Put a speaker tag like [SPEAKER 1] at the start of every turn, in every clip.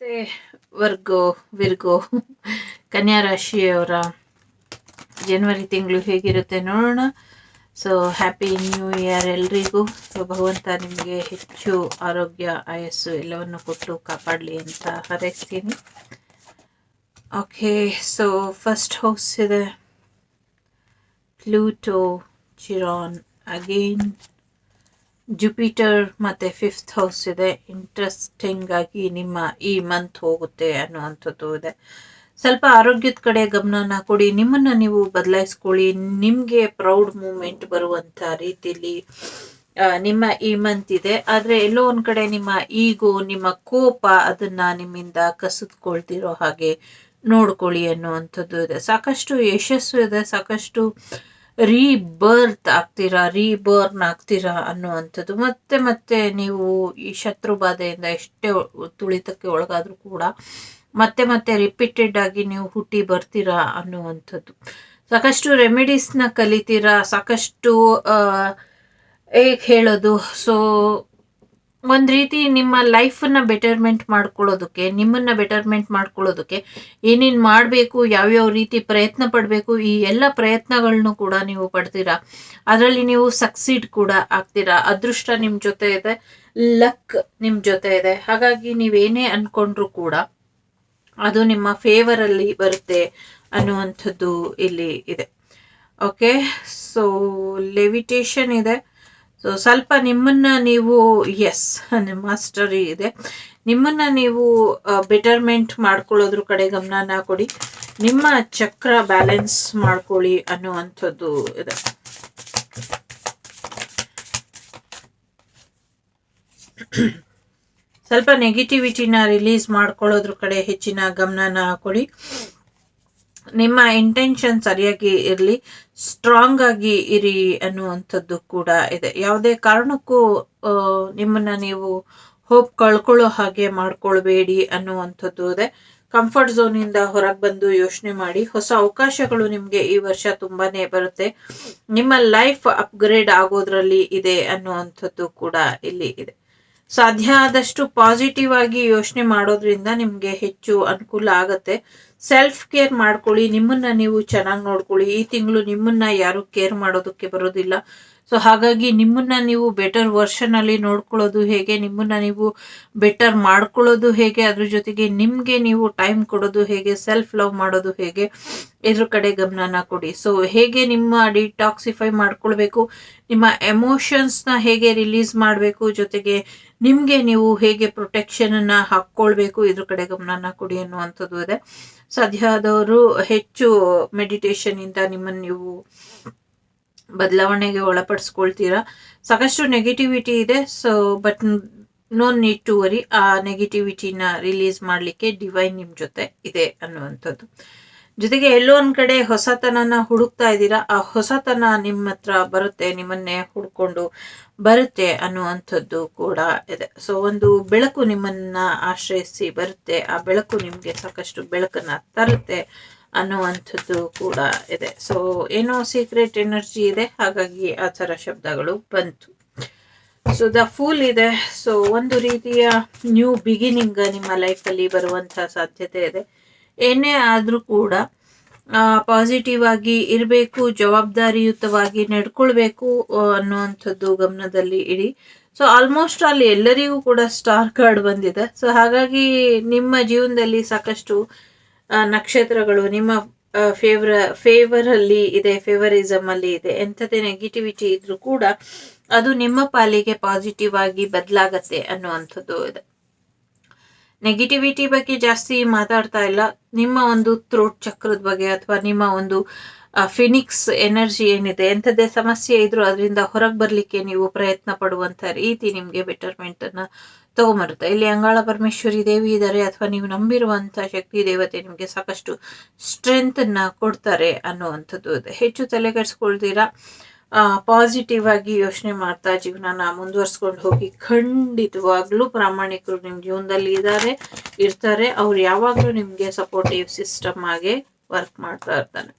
[SPEAKER 1] ಮತ್ತೆ ವರ್ಗೋ, ವಿರ್ಗೋ, ಕನ್ಯಾ ರಾಶಿಯವರ ಜನವರಿ ತಿಂಗಳು ಹೇಗಿರುತ್ತೆ ನೋಡೋಣ. ಸೊ ಹ್ಯಾಪಿ ನ್ಯೂ ಇಯರ್ ಎಲ್ರಿಗೂ. ಸೊ ಭಗವಂತ ನಿಮಗೆ ಹೆಚ್ಚು ಆರೋಗ್ಯ, ಆಯಸ್ಸು ಎಲ್ಲವನ್ನು ಕೊಟ್ಟು ಕಾಪಾಡಲಿ ಅಂತ ಹಾರೈಸ್ತೀನಿ. ಓಕೆ ಸೊ ಫಸ್ಟ್ ಹೌಸ್ ಇದೆ. ಪ್ಲೂಟೋ ಚಿರಾನ್ ಅಗೇನ್ ಜುಪಿಟರ್ ಮತ್ತು ಫಿಫ್ತ್ ಹೌಸ್ ಇದೆ. ಇಂಟ್ರೆಸ್ಟಿಂಗ್ ಆಗಿ ನಿಮ್ಮ ಈ ಮಂತ್ ಹೋಗುತ್ತೆ ಅನ್ನುವಂಥದ್ದು ಇದೆ. ಸ್ವಲ್ಪ ಆರೋಗ್ಯದ ಕಡೆ ಗಮನನ ಕೊಡಿ. ನಿಮ್ಮನ್ನು ನೀವು ಬದಲಾಯಿಸ್ಕೊಳ್ಳಿ. ನಿಮಗೆ ಪ್ರೌಡ್ ಮೂಮೆಂಟ್ ಬರುವಂಥ ರೀತಿಯಲ್ಲಿ ನಿಮ್ಮ ಈ ಮಂತ್ ಇದೆ. ಆದರೆ ಎಲ್ಲೋ ಒಂದು ಕಡೆ ನಿಮ್ಮ ಈಗೋ ನಿಮ್ಮ ಕೋಪ ಅದನ್ನು ನಿಮ್ಮಿಂದ ಕಸಿದ್ಕೊಳ್ತಿರೋ ಹಾಗೆ ನೋಡ್ಕೊಳ್ಳಿ ಅನ್ನುವಂಥದ್ದು ಇದೆ. ಸಾಕಷ್ಟು ಯಶಸ್ಸು ಇದೆ. ಸಾಕಷ್ಟು ರೀಬರ್ತ್ ಆಗ್ತೀರಾ ರೀಬರ್ನ್ ಆಗ್ತೀರಾ ಅನ್ನುವಂಥದ್ದು. ಮತ್ತೆ ಮತ್ತೆ ನೀವು ಈ ಶತ್ರು ಬಾಧೆಯಿಂದ ಎಷ್ಟೇ ತುಳಿತಕ್ಕೆ ಒಳಗಾದರೂ ಕೂಡ ಮತ್ತೆ ಮತ್ತೆ ರಿಪೀಟೆಡ್ ಆಗಿ ನೀವು ಹುಟ್ಟಿ ಬರ್ತೀರಾ ಅನ್ನುವಂಥದ್ದು. ಸಾಕಷ್ಟು ರೆಮಿಡೀಸ್ನ ಕಲಿತೀರಾ, ಸಾಕಷ್ಟು ಹೇಗೆ ಹೇಳೋದು? ಸೊ ಒಂದು ರೀತಿ ನಿಮ್ಮ ಲೈಫನ್ನು ಬೆಟರ್ಮೆಂಟ್ ಮಾಡ್ಕೊಳ್ಳೋದಕ್ಕೆ, ನಿಮ್ಮನ್ನು ಬೆಟರ್ಮೆಂಟ್ ಮಾಡ್ಕೊಳ್ಳೋದಕ್ಕೆ ಏನೇನು ಮಾಡಬೇಕು, ಯಾವ್ಯಾವ ರೀತಿ ಪ್ರಯತ್ನ ಪಡಬೇಕು, ಈ ಎಲ್ಲ ಪ್ರಯತ್ನಗಳನ್ನು ಕೂಡ ನೀವು ಪಡ್ತೀರಾ? ಅದರಲ್ಲಿ ನೀವು ಸಕ್ಸೀಡ್ ಕೂಡ ಆಗ್ತೀರಾ? ಅದೃಷ್ಟ ನಿಮ್ಮ ಜೊತೆ ಇದೆ ಲಕ್ ನಿಮ್ಮ ಜೊತೆ ಇದೆ. ಹಾಗಾಗಿ ನೀವೇನೇ ಅಂದ್ಕೊಂಡ್ರೂ ಕೂಡ ಅದು ನಿಮ್ಮ ಫೇವರಲ್ಲಿ ಬರುತ್ತೆ ಅನ್ನುವಂಥದ್ದು ಇಲ್ಲಿ ಇದೆ. ಓಕೆ ಸೊ ಲೆವಿಟೇಷನ್ ಇದೆ. ಸೊ ಸ್ವಲ್ಪ ನಿಮ್ಮನ್ನ ನೀವು ಎಸ್ ಮಾಸ್ಟರಿ ಇದೆ. ನಿಮ್ಮನ್ನ ನೀವು ಬೆಟರ್ಮೆಂಟ್ ಮಾಡ್ಕೊಳ್ಳೋದ್ರ ಕಡೆ ಗಮನನ ಕೊಡಿ. ನಿಮ್ಮ ಚಕ್ರ ಬ್ಯಾಲೆನ್ಸ್ ಮಾಡ್ಕೊಳ್ಳಿ ಅನ್ನುವಂಥದ್ದು ಇದೆ. ಸ್ವಲ್ಪ ನೆಗೆಟಿವಿಟಿನ ರಿಲೀಸ್ ಮಾಡ್ಕೊಳ್ಳೋದ್ರ ಕಡೆ ಹೆಚ್ಚಿನ ಗಮನನ ಕೊಡಿ. ನಿಮ್ಮ ಇಂಟೆನ್ಷನ್ ಸರಿಯಾಗಿ ಇರಲಿ ಸ್ಟ್ರಾಂಗ್ ಆಗಿ ಇರಿ ಅನ್ನುವಂಥದ್ದು ಕೂಡ ಇದೆ. ಯಾವುದೇ ಕಾರಣಕ್ಕೂ ನಿಮ್ಮನ್ನ ನೀವು ಹೋಪ್ ಕಳ್ಕೊಳ್ಳೋ ಹಾಗೆ ಮಾಡ್ಕೊಳ್ಬೇಡಿ ಅನ್ನುವಂಥದ್ದು ಇದೆ. ಕಂಫರ್ಟ್ ಝೋನಿಂದ ಹೊರಗೆ ಬಂದು ಯೋಚನೆ ಮಾಡಿ. ಹೊಸ ಅವಕಾಶಗಳು ನಿಮಗೆ ಈ ವರ್ಷ ತುಂಬಾನೇ ಬರುತ್ತೆ. ನಿಮ್ಮ ಲೈಫ್ ಅಪ್ಗ್ರೇಡ್ ಆಗೋದ್ರಲ್ಲಿ ಇದೆ ಅನ್ನುವಂಥದ್ದು ಕೂಡ ಇಲ್ಲಿ ಇದೆ. ಸಾಧ್ಯ ಆದಷ್ಟು ಪಾಸಿಟಿವ್ ಆಗಿ ಯೋಚನೆ ಮಾಡೋದ್ರಿಂದ ನಿಮಗೆ ಹೆಚ್ಚು ಅನುಕೂಲ ಆಗತ್ತೆ. ಸೆಲ್ಫ್ ಕೇರ್ ಮಾಡ್ಕೊಳ್ಳಿ, ನಿಮ್ಮನ್ನ ನೀವು ಚೆನ್ನಾಗಿ ನೋಡ್ಕೊಳ್ಳಿ. ಈ ತಿಂಗಳು ನಿಮ್ಮನ್ನ ಯಾರು ಕೇರ್ ಮಾಡೋದಕ್ಕೆ ಬರೋದಿಲ್ಲ. ಸೊ ಹಾಗಾಗಿ ನಿಮ್ಮನ್ನ ನೀವು ಬೆಟರ್ ವರ್ಷನ್ ಅಲ್ಲಿ ನೋಡ್ಕೊಳ್ಳೋದು ಹೇಗೆ, ನಿಮ್ಮನ್ನ ನೀವು ಬೆಟರ್ ಮಾಡ್ಕೊಳ್ಳೋದು ಹೇಗೆ, ಅದ್ರ ಜೊತೆಗೆ ನಿಮ್ಗೆ ನೀವು ಟೈಮ್ ಕೊಡೋದು ಹೇಗೆ ಸೆಲ್ಫ್ ಲವ್ ಮಾಡೋದು ಹೇಗೆ, ಇದ್ರ ಕಡೆ ಗಮನನ ಕೊಡಿ. ಸೊ ಹೇಗೆ ನಿಮ್ಮ ಡಿಟಾಕ್ಸಿಫೈ ಮಾಡ್ಕೊಳ್ಬೇಕು, ನಿಮ್ಮ ಎಮೋಷನ್ಸ್ನ ಹೇಗೆ ರಿಲೀಸ್ ಮಾಡಬೇಕು, ಜೊತೆಗೆ ನಿಮಗೆ ನೀವು ಹೇಗೆ ಪ್ರೊಟೆಕ್ಷನ್ ಹಾಕ್ಕೊಳ್ಬೇಕು, ಇದ್ರ ಕಡೆ ಗಮನನ ಕೊಡಿ ಅನ್ನುವಂಥದ್ದು ಇದೆ. ಸಾಧ್ಯ ಆದವರು ಹೆಚ್ಚು ಮೆಡಿಟೇಷನ್ ಇಂದ ನಿಮ್ಮನ್ನು ನೀವು ಬದಲಾವಣೆಗೆ ಒಳಪಡಿಸ್ಕೊಳ್ತೀರಾ? ಸಾಕಷ್ಟು ನೆಗೆಟಿವಿಟಿ ಇದೆ so but no need to worry ಆ ನೆಗೆಟಿವಿಟಿನ ರಿಲೀಸ್ ಮಾಡಲಿಕ್ಕೆ ಡಿವೈನ್ ನಿಮ್ಮ ಜೊತೆ ಇದೆ ಅನ್ನುವಂಥದ್ದು. ಜೊತೆಗೆ ಎಲ್ಲೋ ಒಂದ್ ಕಡೆ ಹೊಸತನನ ಹುಡುಕ್ತಾ ಇದ್ದೀರಾ? ಆ ಹೊಸತನ ನಿಮ್ಮ ಹತ್ರ ಬರುತ್ತೆ, ನಿಮ್ಮನ್ನೇ ಹುಡ್ಕೊಂಡು ಬರುತ್ತೆ ಅನ್ನುವಂಥದ್ದು ಕೂಡ ಇದೆ. ಸೊ ಒಂದು ಬೆಳಕು ನಿಮ್ಮನ್ನ ಆಶ್ರಯಿಸಿ ಬರುತ್ತೆ. ಆ ಬೆಳಕು ನಿಮಗೆ ಸಾಕಷ್ಟು ಬೆಳಕನ್ನ ತರುತ್ತೆ ಅನ್ನುವಂಥದ್ದು ಕೂಡ ಇದೆ. ಸೊ ಏನೋ ಸೀಕ್ರೆಟ್ ಎನರ್ಜಿ ಇದೆ, ಹಾಗಾಗಿ ಆ ಥರ ಶಬ್ದಗಳು ಬಂತು. ಸೊ ದ ಫೂಲ್ ಇದೆ. ಸೊ ಒಂದು ರೀತಿಯ ನ್ಯೂ ಬಿಗಿನಿಂಗ್ ನಿಮ್ಮ ಲೈಫಲ್ಲಿ ಬರುವಂಥ ಸಾಧ್ಯತೆ ಇದೆ. ಏನೇ ಆದರೂ ಕೂಡ ಪಾಸಿಟಿವ್ ಆಗಿ ಇರಬೇಕು, ಜವಾಬ್ದಾರಿಯುತವಾಗಿ ನಡ್ಕೊಳ್ಬೇಕು ಅನ್ನುವಂಥದ್ದು ಗಮನದಲ್ಲಿ ಇಡಿ. ಸೊ ಆಲ್ಮೋಸ್ಟ್ ಅಲ್ಲಿ ಎಲ್ಲರಿಗೂ ಕೂಡ ಸ್ಟಾರ್ ಕಾರ್ಡ್ ಬಂದಿದೆ. ಸೊ ಹಾಗಾಗಿ ನಿಮ್ಮ ಜೀವನದಲ್ಲಿ ಸಾಕಷ್ಟು ನಕ್ಷತ್ರಗಳು ನಿಮ್ಮ ಫೇವ್ರ ಫೇವರಲ್ಲಿ ಇದೆ ಫೇವರಿಸಮ್ ಅಲ್ಲಿ ಇದೆ ಎಂಥದೇ ನೆಗೆಟಿವಿಟಿ ಇದ್ರೂ ಕೂಡ ಅದು ನಿಮ್ಮ ಪಾಲಿಗೆ ಪಾಸಿಟಿವ್ ಆಗಿ ಬದಲಾಗತ್ತೆ ಅನ್ನುವಂಥದ್ದು ಇದೆ. ನೆಗೆಟಿವಿಟಿ ಬಗ್ಗೆ ಜಾಸ್ತಿ ಮಾತಾಡ್ತಾ ಇಲ್ಲ. ನಿಮ್ಮ ಒಂದು ಥ್ರೋಟ್ ಚಕ್ರದ ಬಗ್ಗೆ ಅಥವಾ ನಿಮ್ಮ ಒಂದು ಫಿನಿಕ್ಸ್ ಎನರ್ಜಿ ಏನಿದೆ, ಎಂಥದ್ದೇ ಸಮಸ್ಯೆ ಇದ್ರೂ ಅದರಿಂದ ಹೊರಗೆ ಬರಲಿಕ್ಕೆ ನೀವು ಪ್ರಯತ್ನ ಪಡುವಂಥ ರೀತಿ ನಿಮಗೆ ಬೆಟರ್ಮೆಂಟನ್ನು ತೊಗೊಂಬರುತ್ತೆ. ಇಲ್ಲಿ ಅಂಗಾಳ ಪರಮೇಶ್ವರಿ ದೇವಿ ಇದ್ದಾರೆ. ಅಥವಾ ನೀವು ನಂಬಿರುವಂಥ ಶಕ್ತಿ, ದೇವತೆ ನಿಮಗೆ ಸಾಕಷ್ಟು ಸ್ಟ್ರೆಂತನ್ನು ಕೊಡ್ತಾರೆ ಅನ್ನುವಂಥದ್ದು ಹೆಚ್ಚು ತಲೆಗೆಡ್ಸ್ಕೊಳ್ತೀರಾ ಪಾಸಿಟಿವ್ ಆಗಿ ಯೋಚನೆ ಮಾಡ್ತಾ ಜೀವನನ ಮುಂದುವರ್ಸ್ಕೊಂಡು ಹೋಗಿ ಖಂಡಿತವಾಗ್ಲೂ ಪ್ರಾಮಾಣಿಕರು ನಿಮ್ಮ ಜೀವನದಲ್ಲಿ ಇದ್ದಾರೆ ಇರ್ತಾರೆ. ಅವ್ರು ಯಾವಾಗಲೂ ನಿಮಗೆ ಸಪೋರ್ಟಿವ್ ಸಿಸ್ಟಮ್ ಆಗಿ ವರ್ಕ್ ಮಾಡ್ತಾ ಇರ್ತಾನೆ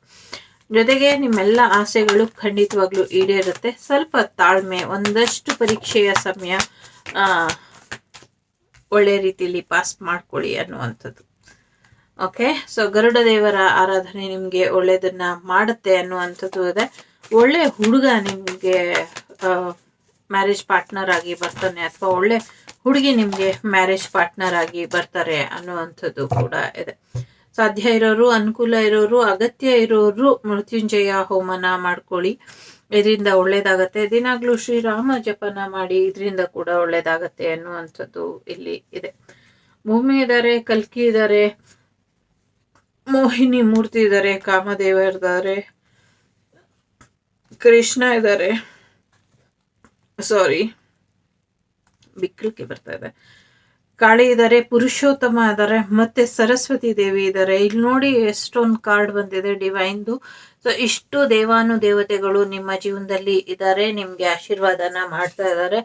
[SPEAKER 1] ಜೊತೆಗೆ ನಿಮ್ಮೆಲ್ಲ ಆಸೆಗಳು ಖಂಡಿತವಾಗ್ಲೂ ಈಡೇರುತ್ತೆ. ಸ್ವಲ್ಪ ತಾಳ್ಮೆ, ಒಂದಷ್ಟು ಪರೀಕ್ಷೆಯ ಸಮಯ ಒಳ್ಳೆ ರೀತಿಯಲ್ಲಿ ಪಾಸ್ ಮಾಡ್ಕೊಳ್ಳಿ ಅನ್ನುವಂಥದ್ದು. ಓಕೆ ಸೊ ಗರುಡ ದೇವರ ಆರಾಧನೆ ನಿಮಗೆ ಒಳ್ಳೆಯದನ್ನು ಮಾಡುತ್ತೆ ಅನ್ನುವಂಥದ್ದು ಇದೆ. ಒಳ್ಳೆ ಹುಡುಗ ನಿಮಗೆ ಮ್ಯಾರೇಜ್ ಪಾರ್ಟ್ನರ್ ಆಗಿ ಬರ್ತಾನೆ ಅಥವಾ ಒಳ್ಳೆ ಹುಡುಗಿ ನಿಮಗೆ ಮ್ಯಾರೇಜ್ ಪಾರ್ಟ್ನರ್ ಆಗಿ ಬರ್ತಾರೆ ಅನ್ನುವಂಥದ್ದು ಕೂಡ ಇದೆ. ಸಾಧ್ಯ ಇರೋರು, ಅನುಕೂಲ ಇರೋರು, ಅಗತ್ಯ ಇರೋರು ಮೃತ್ಯುಂಜಯ ಹೋಮನ ಮಾಡ್ಕೊಳ್ಳಿ. ಇದರಿಂದ ಒಳ್ಳೇದಾಗತ್ತೆ. ದಿನಾಗ್ಲೂ ಶ್ರೀರಾಮ ಜಪನ ಮಾಡಿ ಇದರಿಂದ ಕೂಡ ಒಳ್ಳೇದಾಗತ್ತೆ ಅನ್ನುವಂಥದ್ದು ಇಲ್ಲಿ ಇದೆ. ಭೂಮಿ ಇದ್ದಾರೆ ಕಲ್ಕಿ ಇದ್ದಾರೆ ಮೋಹಿನಿ ಮೂರ್ತಿ ಇದ್ದಾರೆ ಕಾಮದೇವ ಇದ್ದಾರೆ ಕೃಷ್ಣ ಇದ್ದಾರೆ ಸಾರಿ ಬಿಕ್ಕಲಿಕ್ಕೆ ಬರ್ತಾ ಇದೆ. ಕಾಳಿ ಇದ್ದಾರೆ ಪುರುಷೋತ್ತಮ ಇದ್ದಾರೆ ಮತ್ತೆ ಸರಸ್ವತಿ ದೇವಿ ಇದ್ದಾರೆ ಇಲ್ಲಿ ನೋಡಿ ಎಷ್ಟೊಂದು ಕಾರ್ಡ್ ಬಂದಿದೆ ಡಿವೈನ್ದು. ಸೊ ಇಷ್ಟು ದೇವಾನು ದೇವತೆಗಳು ನಿಮ್ಮ ಜೀವನದಲ್ಲಿ ಇದ್ದಾರೆ ನಿಮಗೆ ಆಶೀರ್ವಾದನ ಮಾಡ್ತಾ ಇದ್ದಾರೆ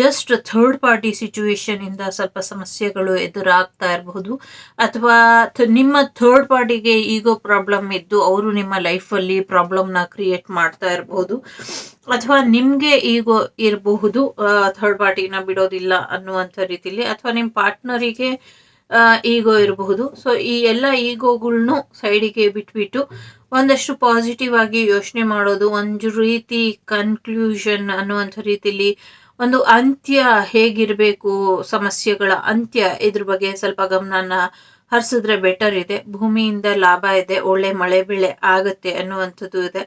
[SPEAKER 1] ಜಸ್ಟ್ ಥರ್ಡ್ ಪಾರ್ಟಿ ಸಿಚುವೇಶನ್ ಇಂದ ಸ್ವಲ್ಪ ಸಮಸ್ಯೆಗಳು ಎದುರಾಗ್ತಾ ಇರಬಹುದು. ಅಥವಾ ನಿಮ್ಮ ಥರ್ಡ್ ಪಾರ್ಟಿಗೆ ಈಗೋ ಪ್ರಾಬ್ಲಮ್ ಇದ್ದು, ಅವರು ನಿಮ್ಮ ಲೈಫಲ್ಲಿ ಪ್ರಾಬ್ಲಮ್ನ ಕ್ರಿಯೇಟ್ ಮಾಡ್ತಾ ಇರಬಹುದು ಅಥವಾ ನಿಮ್ಗೆ ಈಗ ಇರಬಹುದು ಥರ್ಡ್ ಪಾರ್ಟಿನ ಬಿಡೋದಿಲ್ಲ ಅನ್ನುವಂಥ ರೀತಿಲಿ, ಅಥವಾ ನಿಮ್ಮ ಪಾರ್ಟ್ನರಿಗೆ ಈಗೋ ಇರಬಹುದು. ಸೊ ಈ ಎಲ್ಲ ಈಗೋಗಳ್ನು ಸೈಡಿಗೆ ಬಿಟ್ಬಿಟ್ಟು ಒಂದಷ್ಟು ಪಾಸಿಟಿವ್ ಆಗಿ ಯೋಚನೆ ಮಾಡೋದು, ಒಂದು ರೀತಿ ಕನ್ಕ್ಲೂಷನ್ ಅನ್ನುವಂಥ ರೀತಿಲಿ ಒಂದು ಅಂತ್ಯ ಹೇಗಿರಬೇಕು, ಸಮಸ್ಯೆಗಳ ಅಂತ್ಯ ಇದ್ರ ಬಗ್ಗೆ ಸ್ವಲ್ಪ ಗಮನನ ಹರಿಸಿದ್ರೆ ಬೆಟರ್ ಇದೆ. ಭೂಮಿಯಿಂದ ಲಾಭ ಇದೆ, ಒಳ್ಳೆ ಮಳೆ ಬೆಳೆ ಆಗುತ್ತೆ ಅನ್ನುವಂಥದ್ದು ಇದೆ.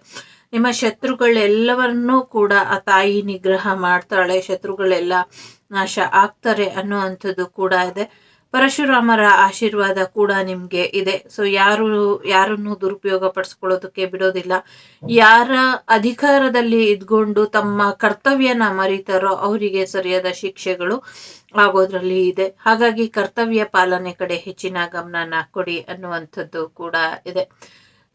[SPEAKER 1] ನಿಮ್ಮ ಶತ್ರುಗಳೆಲ್ಲವನ್ನೂ ಕೂಡ ಆ ತಾಯಿ ನಿಗ್ರಹ ಮಾಡ್ತಾಳೆ, ಶತ್ರುಗಳೆಲ್ಲ ನಾಶ ಆಗ್ತಾರೆ ಅನ್ನುವಂಥದ್ದು ಕೂಡ ಇದೆ. ಪರಶುರಾಮರ ಆಶೀರ್ವಾದ ಕೂಡ ನಿಮಗೆ ಇದೆ. ಸೊ ಯಾರು, ಯಾರನ್ನು ದುರುಪಯೋಗ ಪಡಿಸ್ಕೊಳ್ಳೋದಕ್ಕೆ ಬಿಡೋದಿಲ್ಲ. ಯಾರ ಅಧಿಕಾರದಲ್ಲಿ ಇದ್ಕೊಂಡು ತಮ್ಮ ಕರ್ತವ್ಯನ ಮರಿತಾರೋ ಅವರಿಗೆ ಸರಿಯಾದ ಶಿಕ್ಷೆಗಳು ಆಗೋದ್ರಲ್ಲಿ ಇದೆ. ಹಾಗಾಗಿ ಕರ್ತವ್ಯ ಪಾಲನೆ ಕಡೆ ಹೆಚ್ಚಿನ ಗಮನನ ಕೊಡಿ ಅನ್ನುವಂಥದ್ದು ಕೂಡ ಇದೆ.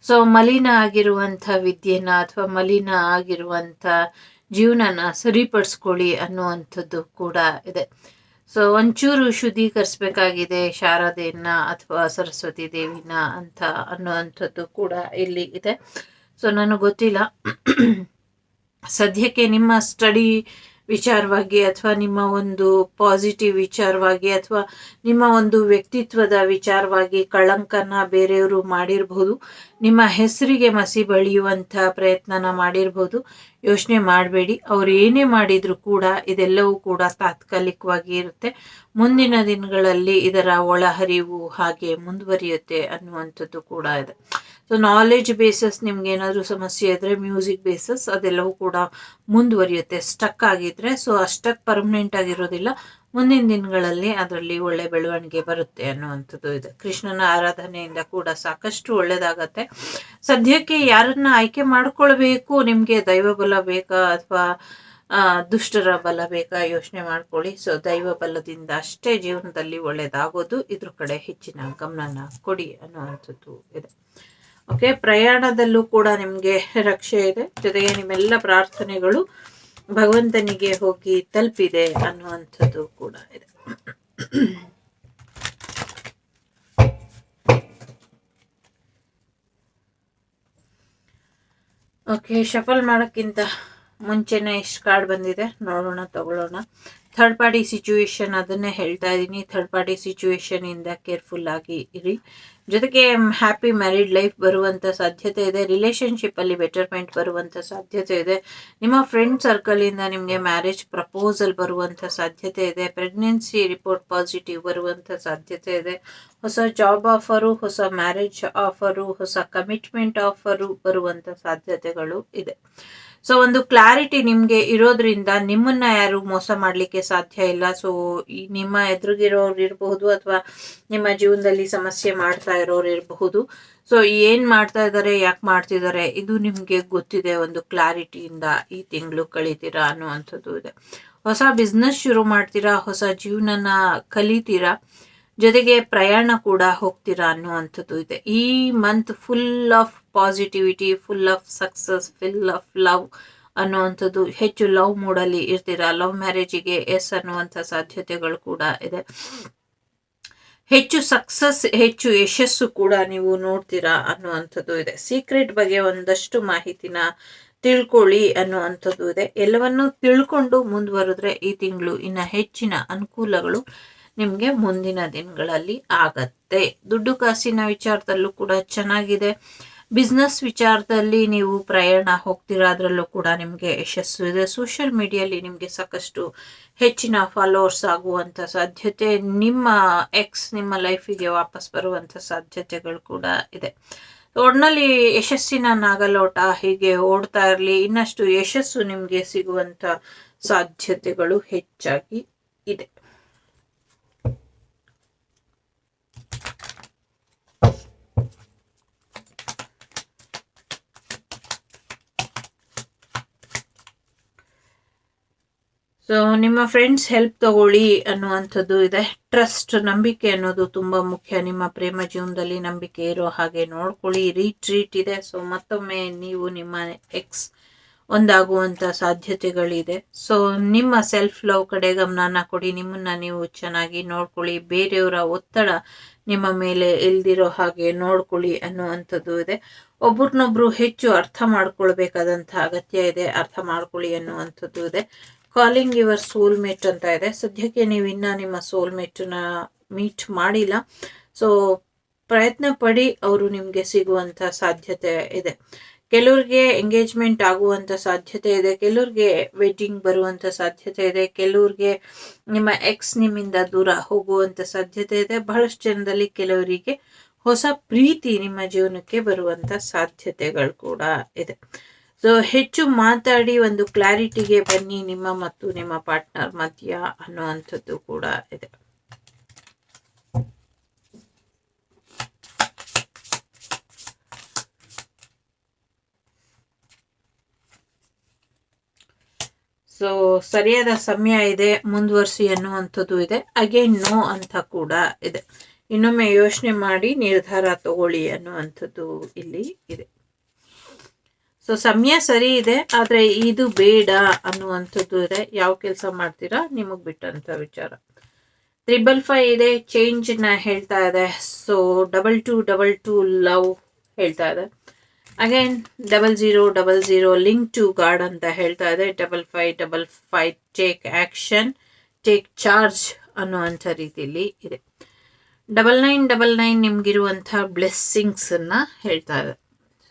[SPEAKER 1] ಸೊ ಮಲಿನ ಆಗಿರುವಂಥ ವಿದ್ಯೆನ ಅಥವಾ ಮಲಿನ ಆಗಿರುವಂಥ ಜೀವನನ ಸರಿಪಡಿಸ್ಕೊಳ್ಳಿ ಅನ್ನುವಂಥದ್ದು ಕೂಡ ಇದೆ. ಸೊ ಒಂಚೂರು ಶುದ್ಧೀಕರಿಸ್ಬೇಕಾಗಿದೆ ಶಾರದೆಯನ್ನ ಅಥವಾ ಸರಸ್ವತಿ ದೇವಿನ ಅಂತ ಅನ್ನುವಂಥದ್ದು ಕೂಡ ಇಲ್ಲಿ ಇದೆ. ಸೊ ನನಗೆ ಗೊತ್ತಿಲ್ಲ. ಸದ್ಯಕ್ಕೆ ನಿಮ್ಮ ಸ್ಟಡಿ ವಿಚಾರವಾಗಿ ಅಥವಾ ನಿಮ್ಮ ಒಂದು ಪಾಸಿಟಿವ್ ವಿಚಾರವಾಗಿ ಅಥವಾ ನಿಮ್ಮ ಒಂದು ವ್ಯಕ್ತಿತ್ವದ ವಿಚಾರವಾಗಿ ಕಳಂಕನ ಬೇರೆಯವರು ಮಾಡಿರಬಹುದು ನಿಮ್ಮ ಹೆಸರಿಗೆ ಮಸಿ ಬಳಿಯುವಂಥ ಪ್ರಯತ್ನನ ಮಾಡಿರ್ಬೋದು, ಯೋಚನೆ ಮಾಡಬೇಡಿ. ಅವರು ಏನೇ ಮಾಡಿದರೂ ಕೂಡ ಇದೆಲ್ಲವೂ ಕೂಡ ತಾತ್ಕಾಲಿಕವಾಗಿ ಇರುತ್ತೆ. ಮುಂದಿನ ದಿನಗಳಲ್ಲಿ ಇದರ ಒಳಹರಿವು ಹಾಗೆ ಮುಂದುವರಿಯುತ್ತೆ ಅನ್ನುವಂಥದ್ದು ಕೂಡ ಇದೆ. ಸೊ ನಾಲೆಜ್ ಬೇಸಸ್ ನಿಮ್ಗೆ ಏನಾದರೂ ಸಮಸ್ಯೆ ಇದ್ರೆ ಮ್ಯೂಸಿಕ್ ಬೇಸಸ್ ಅದೆಲ್ಲವೂ ಕೂಡ ಮುಂದುವರಿಯುತ್ತೆ. ಸ್ಟಕ್ ಆಗಿದ್ರೆ ಸೊ ಅಷ್ಟಕ್ಕೆ ಪರ್ಮನೆಂಟ್ ಆಗಿರೋದಿಲ್ಲ. ಮುಂದಿನ ದಿನಗಳಲ್ಲಿ ಅದರಲ್ಲಿ ಒಳ್ಳೆ ಬೆಳವಣಿಗೆ ಬರುತ್ತೆ ಅನ್ನುವಂಥದ್ದು ಇದೆ. ಕೃಷ್ಣನ ಆರಾಧನೆಯಿಂದ ಕೂಡ ಸಾಕಷ್ಟು ಒಳ್ಳೇದಾಗತ್ತೆ. ಸದ್ಯಕ್ಕೆ ಯಾರನ್ನ ಆಯ್ಕೆ ಮಾಡ್ಕೊಳ್ಬೇಕು, ನಿಮ್ಗೆ ದೈವ ಬಲ ಬೇಕಾ ಅಥವಾ ದುಷ್ಟರ ಬಲ ಬೇಕಾ ಯೋಚನೆ ಮಾಡ್ಕೊಳ್ಳಿ. ಸೊ ದೈವ ಬಲದಿಂದ ಅಷ್ಟೇ ಜೀವನದಲ್ಲಿ ಒಳ್ಳೇದಾಗೋದು. ಇದ್ರ ಕಡೆ ಹೆಚ್ಚಿನ ಗಮನನ ಕೊಡಿ ಅನ್ನುವಂಥದ್ದು ಇದೆ. ಓಕೆ ಪ್ರಯಾಣದಲ್ಲೂ ಕೂಡ ನಿಮಗೆ ರಕ್ಷೆ ಇದೆ. ಜೊತೆಗೆ ನಿಮ್ಮೆಲ್ಲ ಪ್ರಾರ್ಥನೆಗಳು ಭಗವಂತನಿಗೆ ಹೋಗಿ ತಲುಪಿದೆ ಅನ್ನುವಂಥದ್ದು ಕೂಡ ಇದೆ. ಓಕೆ ಶಫಲ್ ಮಾಡೋಕ್ಕಿಂತ ಮುಂಚೆನೆ ಎಷ್ಟು ಕಾರ್ಡ್ ಬಂದಿದೆ. ನೋಡೋಣ, ತಗೊಳ್ಳೋಣ. ಥರ್ಡ್ ಪಾರ್ಟಿ ಸಿಚುವೇಶನ್ ಅದನ್ನೇ ಹೇಳ್ತಾ ಇದ್ದೀನಿ. ಥರ್ಡ್ ಪಾರ್ಟಿ ಸಿಚುವೇಶನ್ ಇಂದ ಕೇರ್ಫುಲ್ ಆಗಿ ಇರಿ. ಜೊತೆಗೆ ಹ್ಯಾಪಿ ಮ್ಯಾರಿಡ್ ಲೈಫ್ ಬರುವಂಥ ಸಾಧ್ಯತೆ ಇದೆ. ರಿಲೇಶನ್ಶಿಪ್ ಅಲ್ಲಿ ಬೆಟರ್ಮೆಂಟ್ ಬರುವಂಥ ಸಾಧ್ಯತೆ ಇದೆ. ನಿಮ್ಮ ಫ್ರೆಂಡ್ ಸರ್ಕಲ್ ಇಂದ ನಿಮಗೆ ಮ್ಯಾರೇಜ್ ಪ್ರಪೋಸಲ್ ಬರುವಂಥ ಸಾಧ್ಯತೆ ಇದೆ. ಪ್ರೆಗ್ನೆನ್ಸಿ ರಿಪೋರ್ಟ್ ಪಾಸಿಟಿವ್ ಬರುವಂಥ ಸಾಧ್ಯತೆ ಇದೆ. ಹೊಸ ಜಾಬ್ ಆಫರು ಹೊಸ ಮ್ಯಾರೇಜ್ ಆಫರು ಹೊಸ ಕಮಿಟ್ಮೆಂಟ್ ಆಫರು ಬರುವಂಥ ಸಾಧ್ಯತೆಗಳು ಇದೆ. ಸೊ ಒಂದು ಕ್ಲಾರಿಟಿ ನಿಮಗೆ ಇರೋದ್ರಿಂದ ನಿಮ್ಮನ್ನ ಯಾರು ಮೋಸ ಮಾಡಲಿಕ್ಕೆ ಸಾಧ್ಯ ಇಲ್ಲ. ಸೊ ನಿಮ್ಮ ಎದುರುಗಿರೋರು ಇರಬಹುದು ಅಥವಾ ನಿಮ್ಮ ಜೀವನದಲ್ಲಿ ಸಮಸ್ಯೆ ಮಾಡ್ತಾ ಇರೋರು ಇರಬಹುದು. ಸೊ ಏನ್ ಮಾಡ್ತಾ ಇದ್ದಾರೆ ಯಾಕೆ ಮಾಡ್ತಿದ್ದಾರೆ ಇದು ನಿಮ್ಗೆ ಗೊತ್ತಿದೆ. ಒಂದು ಕ್ಲಾರಿಟಿಯಿಂದ ಈ ತಿಂಗಳು ಕಳಿತೀರಾ ಅನ್ನುವಂಥದ್ದು ಇದೆ. ಹೊಸ ಬಿಸ್ನೆಸ್ ಶುರು ಮಾಡ್ತೀರಾ? ಹೊಸ ಜೀವನನ ಕಲಿತೀರಾ? ಜೊತೆಗೆ ಪ್ರಯಾಣ ಕೂಡ ಹೋಗ್ತೀರಾ ಅನ್ನುವಂಥದ್ದು ಇದೆ. ಈ month full of positivity full of success full of love ಅನ್ನುವಂಥದ್ದು ಹೆಚ್ಚು ಲವ್ ಮೂಡಲ್ಲಿ ಇರ್ತೀರಾ? ಲವ್ ಮ್ಯಾರೇಜಿಗೆ ಎಸ್ ಅನ್ನುವಂಥ ಸಾಧ್ಯತೆಗಳು ಕೂಡ ಇದೆ. ಹೆಚ್ಚು ಸಕ್ಸಸ್ ಹೆಚ್ಚು ಯಶಸ್ಸು ಕೂಡ ನೀವು ನೋಡ್ತೀರಾ ಅನ್ನುವಂಥದ್ದು ಇದೆ. ಸೀಕ್ರೆಟ್ ಬಗ್ಗೆ ಒಂದಷ್ಟು ಮಾಹಿತಿನ ತಿಳ್ಕೊಳ್ಳಿ ಅನ್ನುವಂಥದ್ದು ಇದೆ. ಎಲ್ಲವನ್ನೂ ತಿಳ್ಕೊಂಡು ಮುಂದುವರೆದ್ರೆ ಈ ತಿಂಗಳು ಇನ್ನು ಹೆಚ್ಚಿನ ಅನುಕೂಲಗಳು ನಿಮಗೆ ಮುಂದಿನ ದಿನಗಳಲ್ಲಿ ಆಗತ್ತೆ. ದುಡ್ಡು ಕಾಸಿನ ವಿಚಾರದಲ್ಲೂ ಕೂಡ ಚೆನ್ನಾಗಿದೆ. ಬಿಸ್ನೆಸ್ ವಿಚಾರದಲ್ಲಿ ನೀವು ಪ್ರಯಾಣ ಹೋಗ್ತೀರಾ, ಅದರಲ್ಲೂ ಕೂಡ ನಿಮಗೆ ಯಶಸ್ಸು ಇದೆ. ಸೋಷಿಯಲ್ ಮೀಡಿಯಲ್ಲಿ ನಿಮಗೆ ಸಾಕಷ್ಟು ಹೆಚ್ಚಿನ ಫಾಲೋವರ್ಸ್ ಆಗುವಂಥ ಸಾಧ್ಯತೆ, ನಿಮ್ಮ ಎಕ್ಸ್ ನಿಮ್ಮ ಲೈಫಿಗೆ ವಾಪಸ್ ಬರುವಂಥ ಸಾಧ್ಯತೆಗಳು ಕೂಡ ಇದೆ. ಒಡ್ನಲ್ಲಿ ಯಶಸ್ಸಿನ ನಾಗಲೋಟ ಹೀಗೆ ಓಡ್ತಾ ಇರಲಿ, ಇನ್ನಷ್ಟು ಯಶಸ್ಸು ನಿಮಗೆ ಸಿಗುವಂಥ ಸಾಧ್ಯತೆಗಳು ಹೆಚ್ಚಾಗಿ ಇದೆ. ಸೊ ನಿಮ್ಮ ಫ್ರೆಂಡ್ಸ್ ಹೆಲ್ಪ್ ತಗೊಳ್ಳಿ ಅನ್ನುವಂಥದ್ದು ಇದೆ. ಟ್ರಸ್ಟ್ ನಂಬಿಕೆ ಅನ್ನೋದು ತುಂಬ ಮುಖ್ಯ. ನಿಮ್ಮ ಪ್ರೇಮ ಜೀವನದಲ್ಲಿ ನಂಬಿಕೆ ಇರೋ ಹಾಗೆ ನೋಡ್ಕೊಳ್ಳಿ. ರೀಟ್ರೀಟ್ ಇದೆ. ಸೊ ಮತ್ತೊಮ್ಮೆ ನೀವು ನಿಮ್ಮ ಎಕ್ಸ್ ಒಂದಾಗುವಂಥ ಸಾಧ್ಯತೆಗಳಿದೆ. ಸೊ ನಿಮ್ಮ ಸೆಲ್ಫ್ ಲವ್ ಕಡೆ ಗಮನನ ಕೊಡಿ. ನಿಮ್ಮನ್ನ ನೀವು ಚೆನ್ನಾಗಿ ನೋಡ್ಕೊಳ್ಳಿ. ಬೇರೆಯವರ ಒತ್ತಡ ನಿಮ್ಮ ಮೇಲೆ ಇಲ್ದಿರೋ ಹಾಗೆ ನೋಡ್ಕೊಳ್ಳಿ ಅನ್ನುವಂಥದ್ದು ಇದೆ. ಒಬ್ರನ್ನೊಬ್ರು ಹೆಚ್ಚು ಅರ್ಥ ಮಾಡ್ಕೊಳ್ಬೇಕಾದಂಥ ಅಗತ್ಯ ಇದೆ. ಅರ್ಥ ಮಾಡ್ಕೊಳ್ಳಿ ಅನ್ನುವಂಥದ್ದು ಇದೆ. ಕಾಲಿಂಗ್ ಯುವರ್ ಸೋಲ್ಮೇಟ್ ಅಂತ ಇದೆ. ಸದ್ಯಕ್ಕೆ ನೀವು ಇನ್ನ ನಿಮ್ಮ ಸೋಲ್ಮೇಟನ್ನ ಮೀಟ್ ಮಾಡಿಲ್ಲ. ಸೊ ಪ್ರಯತ್ನ ಪಡಿ ಅವರು ನಿಮಗೆ ಸಿಗುವಂತ ಸಾಧ್ಯತೆ ಇದೆ. ಕೆಲವ್ರಿಗೆ ಎಂಗೇಜ್ಮೆಂಟ್ ಆಗುವಂತ ಸಾಧ್ಯತೆ ಇದೆ. ಕೆಲವ್ರಿಗೆ ವೆಡ್ಡಿಂಗ್ ಬರುವಂತ ಸಾಧ್ಯತೆ ಇದೆ. ಕೆಲವ್ರಿಗೆ ನಿಮ್ಮ ಎಕ್ಸ್ ನಿಮ್ಮಿಂದ ದೂರ ಹೋಗುವಂತ ಸಾಧ್ಯತೆ ಇದೆ. ಬಹಳಷ್ಟು ಜನದಲ್ಲಿ ಕೆಲವರಿಗೆ ಹೊಸ ಪ್ರೀತಿ ನಿಮ್ಮ ಜೀವನಕ್ಕೆ ಬರುವಂತ ಸಾಧ್ಯತೆಗಳು ಕೂಡ ಇದೆ. ಸೊ ಹೆಚ್ಚು ಮಾತಾಡಿ ಒಂದು ಕ್ಲಾರಿಟಿಗೆ ಬನ್ನಿ ನಿಮ್ಮ ಮತ್ತು ನಿಮ್ಮ ಪಾರ್ಟ್ನರ್ ಮಧ್ಯ ಅನ್ನುವಂಥದ್ದು ಕೂಡ ಇದೆ. ಸೊ ಸರಿಯಾದ ಸಮಯ ಇದೆ, ಮುಂದುವರಿಸಿ ಅನ್ನುವಂಥದ್ದು ಇದೆ. ಅಗೇನ್ ನೋ ಅಂತ ಕೂಡ ಇದೆ. ಇನ್ನೊಮ್ಮೆ ಯೋಚನೆ ಮಾಡಿ ನಿರ್ಧಾರ ತಗೊಳ್ಳಿ ಅನ್ನುವಂಥದ್ದು ಇಲ್ಲಿ ಇದೆ. ಸೊ ಸಮಯ ಸರಿ ಇದೆ, ಆದರೆ ಇದು ಬೇಡ ಅನ್ನುವಂಥದ್ದು ಇದೆ. ಯಾವ ಕೆಲಸ ಮಾಡ್ತೀರಾ? ನಿಮಗೆ ಬಿಟ್ಟಂಥ ವಿಚಾರ. ತ್ರಿಬಲ್ ಫೈ ಇದೆ ಚೇಂಜ್ನ ಹೇಳ್ತಾ ಇದೆ. So double two double two love ಹೇಳ್ತಾ ಇದೆ. Again double zero double zero link to god ಅಂತ ಹೇಳ್ತಾ ಇದೆ. Double five double five take action take charge ಅನ್ನುವಂಥ ರೀತಿಯಲ್ಲಿ ಇದೆ. ಡಬಲ್ ನೈನ್ ಡಬಲ್ ನೈನ್ ನಿಮ್ಗಿರುವಂಥ ಬ್ಲೆಸ್ಸಿಂಗ್ಸನ್ನು ಹೇಳ್ತಾ ಇದೆ.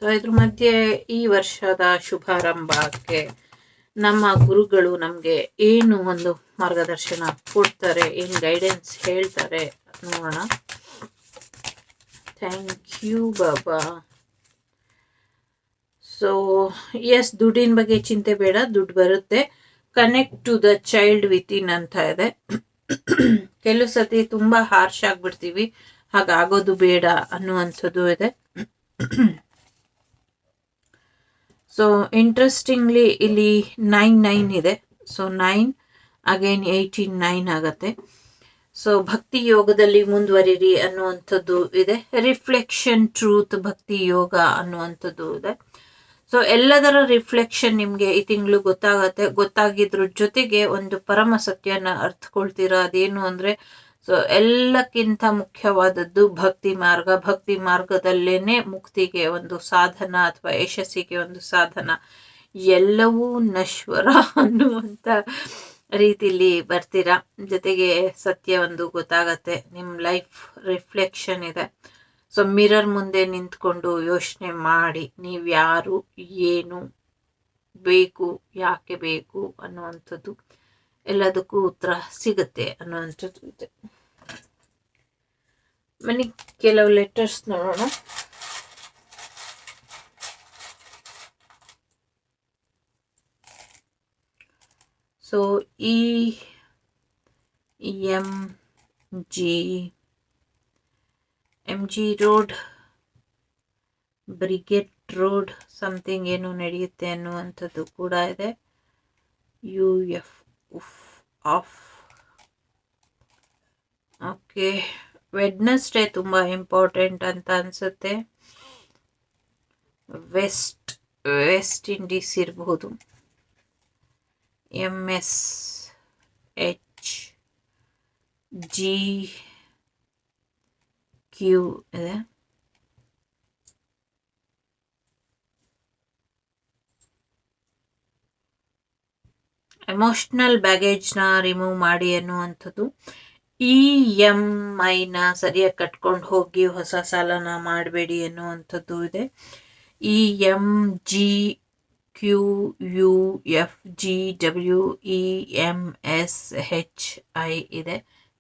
[SPEAKER 1] ಸೊ ಇದ್ರ ಮಧ್ಯೆ ಈ ವರ್ಷದ ಶುಭಾರಂಭಕ್ಕೆ ನಮ್ಮ ಗುರುಗಳು ನಮಗೆ ಏನು ಒಂದು ಮಾರ್ಗದರ್ಶನ ಕೊಡ್ತಾರೆ, ಏನು ಗೈಡೆನ್ಸ್ ಹೇಳ್ತಾರೆ ನೋಡೋಣ. Thank you Baba. So yes ದುಡ್ಡಿನ ಬಗ್ಗೆ ಚಿಂತೆ ಬೇಡ, ದುಡ್ಡು ಬರುತ್ತೆ. Connect to the child within ಅಂತ ಇದೆ. ಕೆಲವು ಸತಿ ತುಂಬ ಹಾರ್ಶ್ ಆಗಿಬಿಡ್ತೀವಿ. ಹಾಗಾಗೋದು ಬೇಡ ಅನ್ನುವಂಥದ್ದು ಇದೆ. ಸೊ ಇಂಟ್ರೆಸ್ಟಿಂಗ್ಲಿ ಇಲ್ಲಿ ನೈನ್ ನೈನ್ ಇದೆ. So nine again eighteen nine ಆಗತ್ತೆ. ಸೊ ಭಕ್ತಿ ಯೋಗದಲ್ಲಿ ಮುಂದುವರಿರಿ ಅನ್ನುವಂಥದ್ದು ಇದೆ. ರಿಫ್ಲೆಕ್ಷನ್ ಟ್ರೂತ್ ಭಕ್ತಿ ಯೋಗ ಅನ್ನುವಂಥದ್ದು ಇದೆ. ಸೊ ಎಲ್ಲದರ ರಿಫ್ಲೆಕ್ಷನ್ ನಿಮಗೆ ಈ ತಿಂಗಳು ಗೊತ್ತಾಗತ್ತೆ. ಗೊತ್ತಾಗಿದ್ರ ಜೊತೆಗೆ ಒಂದು ಪರಮ ಸತ್ಯನ ಅರ್ಥಕೊಳ್ತೀರಾ ಅದೇನು ಅಂದ್ರೆ ಸೊ ಎಲ್ಲಕ್ಕಿಂತ ಮುಖ್ಯವಾದದ್ದು ಭಕ್ತಿ ಮಾರ್ಗ. ಭಕ್ತಿ ಮಾರ್ಗದಲ್ಲೇನೆ ಮುಕ್ತಿಗೆ ಒಂದು ಸಾಧನ ಅಥವಾ ಯಶಸ್ಸಿಗೆ ಒಂದು ಸಾಧನ. ಎಲ್ಲವೂ ನಶ್ವರ ಅನ್ನುವಂಥ ರೀತಿಲಿ ಬರ್ತೀರಾ? ಜೊತೆಗೆ ಸತ್ಯ ಒಂದು ಗೊತ್ತಾಗತ್ತೆ. ನಿಮ್ಮ ಲೈಫ್ ರಿಫ್ಲೆಕ್ಷನ್ ಇದೆ. ಸೊ ಮಿರರ್ ಮುಂದೆ ನಿಂತ್ಕೊಂಡು ಯೋಚನೆ ಮಾಡಿ. ನೀವು ಯಾರು, ಏನು, ಬೇಕು, ಯಾಕೆ ಬೇಕು ಅನ್ನುವಂಥದ್ದು. ಎಲ್ಲದಕ್ಕೂ ಉತ್ತರ ಸಿಗುತ್ತೆ ಅನ್ನೋವಂಥದ್ದು ಇದೆ. ಮನಿ ಕೆಲವು ಲೆಟರ್ಸ್ ನೋಡೋಣ. So E M G M G road Brigade road something ಏನು ನಡೆಯುತ್ತೆ ಅನ್ನುವಂಥದ್ದು ಕೂಡ ಇದೆ. U F of okay Wednesday ತುಂಬ ಇಂಪಾರ್ಟೆಂಟ್ ಅಂತ ಅನಿಸುತ್ತೆ. ವೆಸ್ಟ್ ವೆಸ್ಟ್ ಇಂಡೀಸ್ ಇರಬಹುದು M S H G Q ಇದೆ. ಎಮೋಷ್ನಲ್ ಬ್ಯಾಗೇಜ್ನ ರಿಮೂವ್ ಮಾಡಿ ಅನ್ನುವಂಥದ್ದು ಇ ಎಂ ಐನ ಸರಿಯಾಗಿ ಕಟ್ಕೊಂಡು ಹೋಗಿ ಹೊಸ ಸಾಲನ ಮಾಡಬೇಡಿ ಅನ್ನುವಂಥದ್ದು ಇದೆ. E M G Q U F G W E M S H I ಇದೆ.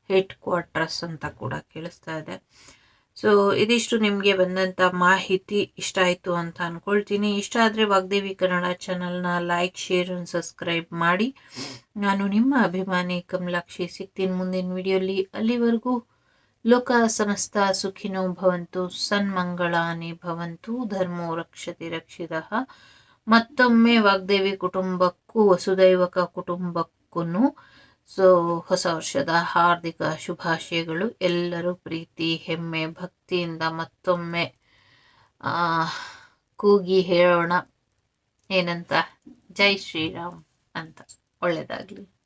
[SPEAKER 1] ಹೆಡ್ ಕ್ವಾರ್ಟರ್ಸ್ ಅಂತ ಕೂಡ ಕೇಳಿಸ್ತಾ ಇದೆ. ಸೊ ಇದಿಷ್ಟು ನಿಮಗೆ ಬಂದಂಥ ಮಾಹಿತಿ ಇಷ್ಟ ಆಯಿತು ಅಂತ ಅಂದ್ಕೊಳ್ತೀನಿ ಇಷ್ಟ ಆದರೆ ವಾಗ್ದೇವಿ ಕನ್ನಡ ಚಾನಲ್ನ ಲೈಕ್ ಶೇರ್ ಆ್ಯಂಡ್ ಸಬ್ಸ್ಕ್ರೈಬ್ ಮಾಡಿ. ನಾನು ನಿಮ್ಮ ಅಭಿಮಾನಿ ಕಮಲಾಕ್ಷಿ ಸಿಗ್ತೀನಿ ಮುಂದಿನ ವಿಡಿಯೋಲಿ ಅಲ್ಲಿವರೆಗೂ ಲೋಕ ಸಮಸ್ತ ಸುಖಿನೋ ಭವಂತು ಸನ್ಮಂಗಳಾನಿ ಭವಂತು, ಧರ್ಮೋ ರಕ್ಷತಿ ರಕ್ಷಿತ. ಮತ್ತೊಮ್ಮೆ ವಾಗ್ದೇವಿ ಕುಟುಂಬಕ್ಕೂ, ವಸುದೈವಕ ಕುಟುಂಬಕ್ಕೂ ಸೊ, ಹೊಸ ವರ್ಷದ ಹಾರ್ದಿಕ ಶುಭಾಶಯಗಳು. ಎಲ್ಲರೂ ಪ್ರೀತಿ, ಹೆಮ್ಮೆ, ಭಕ್ತಿಯಿಂದ ಮತ್ತೊಮ್ಮೆ ಕೂಗಿ ಹೇಳೋಣ. ಏನಂತ? ಜೈ ಶ್ರೀರಾಮ್ ಅಂತ. ಒಳ್ಳೆಯದಾಗಲಿ